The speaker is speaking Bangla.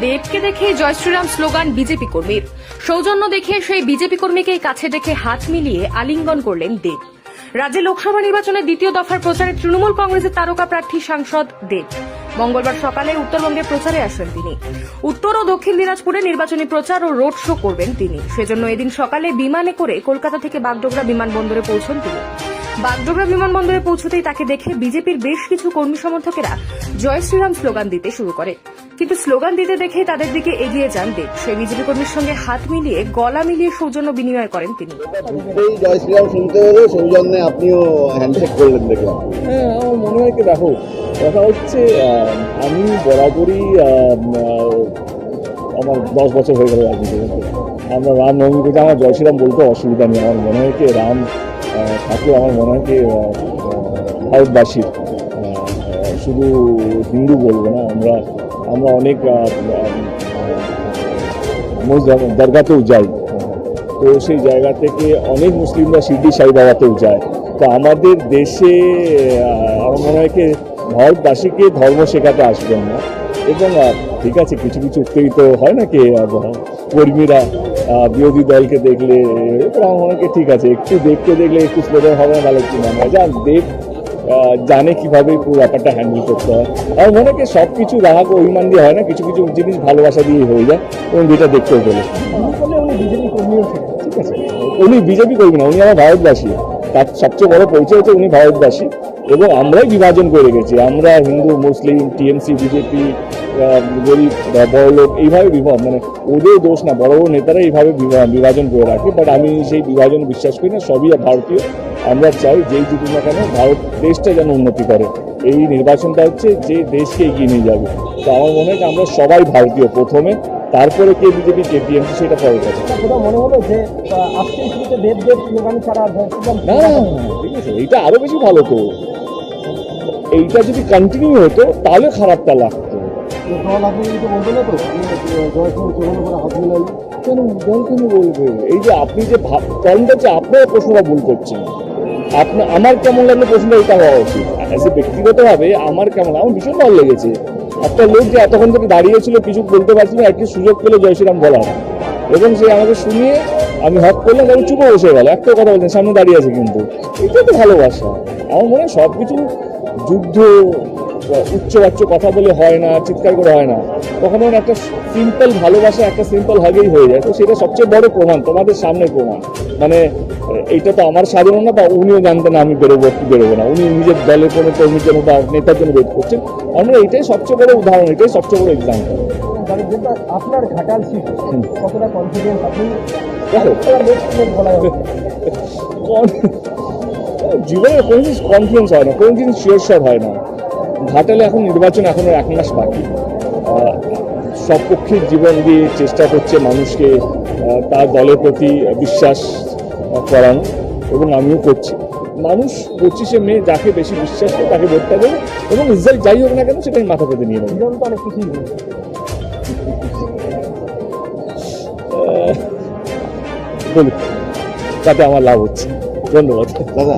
দেবকে দেখে জয় শ্রীরাম স্লোগান বিজেপি কর্মীর। সৌজন্য দেখে সেই বিজেপি কর্মীকে কাছে দেখে হাত মিলিয়ে আলিঙ্গন করলেন দেব। রাজ্যে লোকসভা নির্বাচনের দ্বিতীয় দফার প্রচারে তৃণমূল কংগ্রেসের তারকা প্রার্থী সাংসদ দেব। মঙ্গলবার সকালে উত্তরবঙ্গে প্রচারে আসেন তিনি। উত্তর ও দক্ষিণ দিনাজপুরে নির্বাচনী প্রচার ও রোড শো করবেন তিনি। সেজন্য এদিন সকালে বিমানে করে কলকাতা থেকে বাগডোগরা বিমানবন্দরে পৌঁছন তিনি। বাগডোগরা বিমানবন্দরে পৌঁছতেই তাকে দেখে বিজেপির বেশ কিছু কর্মী সমর্থকেরা জয় শ্রীরাম স্লোগান দিতে শুরু করে। কিন্তু স্লোগান দিতে দেখে তাদের দিকে এগিয়ে যান দেব। সেই বিজেপি কর্মীর সঙ্গে হাত মিলিয়ে গলা মিলিয়ে সৌজন্য বিনিময় করেন তিনি। জয় শ্রীরাম শুনতে হলে সৌজন্যে আপনিও হ্যান্ডশেক করলেন দেখলাম। হ্যাঁ আমার মনে হয় কি দেখো কথা হচ্ছে আহ, আমি বরাবরই আহ, আহ, আমার দশ বছর হয়ে গেল রাজনীতি আমরা রাম নবমী আমার জয় শ্রীরাম বলতে অসুবিধা নেই। আমার মনে হয় কি রাম থাকলে আমার মনে হয় আহ, ভারতবাসীর শুধু হিন্দু বলব না আমরা আমরা অনেক দরগাতেও যাই। তো সেই জায়গা থেকে অনেক মুসলিমরা সিদ্ধি সাই বাবাতেও যায়। তো আমাদের দেশে আমার মনে হয় কি ভারতবাসীকে ধর্ম শেখাতে আসবেন না। এবং ঠিক আছে কিছু কিছু উত্তেজিত হয় না কি কর্মীরা বিরোধী দলকে দেখলে তো আমার মনে হয় কি ঠিক আছে একটু দেখতে দেখলে একটু স্লোগান হবে না ভালো কি মনে হয় যান দেব জানে কীভাবে পুরো ব্যাপারটা হ্যান্ডেল করতে হয়। আর মনে হয় সব কিছু রাগ অভিমান দিয়ে হয় না কিছু কিছু জিনিস ভালোবাসা দিয়ে হয়ে যায় এবং যেটা দেখতেও পেলে। ঠিক আছে উনি বিজেপি করবেন না উনি আমার ভারতবাসী। তার সবচেয়ে বড় পরিচয় হচ্ছে উনি ভারতবাসী এবং আমরাই বিভাজন করে গেছি। আমরা হিন্দু, মুসলিম, টিএমসি, বিজেপি গরিব, বা বড় লোক এইভাবে বিভাগ মানে ওদের দোষ না, বড় বড় নেতারা এইভাবে বিভা- বিভাজন করে রাখে। বাট আমি সেই বিভাজন বিশ্বাস করি না, সবই ভারতীয়। আমরা চাই যেই জিতুক না কেন ভারত দেশটা যেন উন্নতি করে। এই নির্বাচনটা হচ্ছে যে দেশকে এগিয়ে নিয়ে যাবে। তো আমার মনে হয় আমরা সবাই ভারতীয় প্রথমে। তারপরে কে বিজেপি কে টিএমসি সেটা পরে কোথাও মনে হলো যে আহ, আজকের শুরুতে দেব দেব স্লোগান ছাড়া না ঠিক আছে এইটা আরও বেশি ভালো তো। এইটা যদি কন্টিনিউ হতো তাহলে খারাপটা লাগতো। দল আপনি কিন্তু বলতো তো আমি, আহ, জয় শ্রীরাম স্লোগান করে হাত মিলাই কেন দল কেন বলবে এই যে আপনি যে কারণটা হচ্ছে আপনারা প্রশ্নটা ভুল করছেন। আপনার আমার কেমন লাগল প্রশ্নটা এটা হওয়া উচিত। অ্যাজ এ ব্যক্তিগতভাবে আমার কেমন আমার ভীষণ ভালো লেগেছে। একটা লোক যে এতক্ষণ থেকে দাঁড়িয়েছিল কিছু বলতে পারছিল না, একটি সুযোগ পেল জয় শ্রীরাম বলার। এবং সে আমাকে শুনিয়ে আমি হক করলাম, তারপর চুপে বসে গেল। একটা কথা বলছেন, সামনে দাঁড়িয়ে আছে কিন্তু। এটা তো ভালোবাসা। আমার মনে হয় সব কিছু যুদ্ধ উচ্চবাচ্য কথা বলে হয় না, চিৎকার করে হয় না। কখনো একটা সিম্পল ভালোবাসা, একটা সিম্পল হাগেই হয়ে যায়। তো সেটা সবচেয়ে বড় প্রমাণ, তোমাদের সামনে প্রমাণ। মানে এইটা তো আমার সাধারণ না বা উনিও জানতেন না আমি বেরোবো কি বেরোবো না। উনি নিজের দলের কোনো কর্মীর জন্য বা নেতার জন্য ওয়েট করছেন। আমরা এটাই সবচেয়ে বড় উদাহরণ এটাই সবচেয়ে বড় এক্সাম্পল মানে আপনার ঘাটাল কতটা কনফিডেন্স আপনি? জীবনে কোনো জিনিস কনফিডেন্স হয় না কোনো জিনিস শিওর হয় না। ঘাটালে এখন নির্বাচন এখনও এক মাস বাকি। আহ, সব পক্ষের জীবন দিয়ে চেষ্টা করছে মানুষকে তার দলের প্রতি বিশ্বাস করানো এবং আমিও করছি। মানুষ পঁচিশে মে যাকে বেশি বিশ্বাস করে তাকে ভোটটা দেবে এবং রেজাল্ট যাই হোক না কেন সেটাই মাথা পেতে নিয়ে নেবে। জীবন তো অনেক কিছুই বলছে। বলুক তাতে আমার লাভ হচ্ছে। ধন্যবাদ। দাদা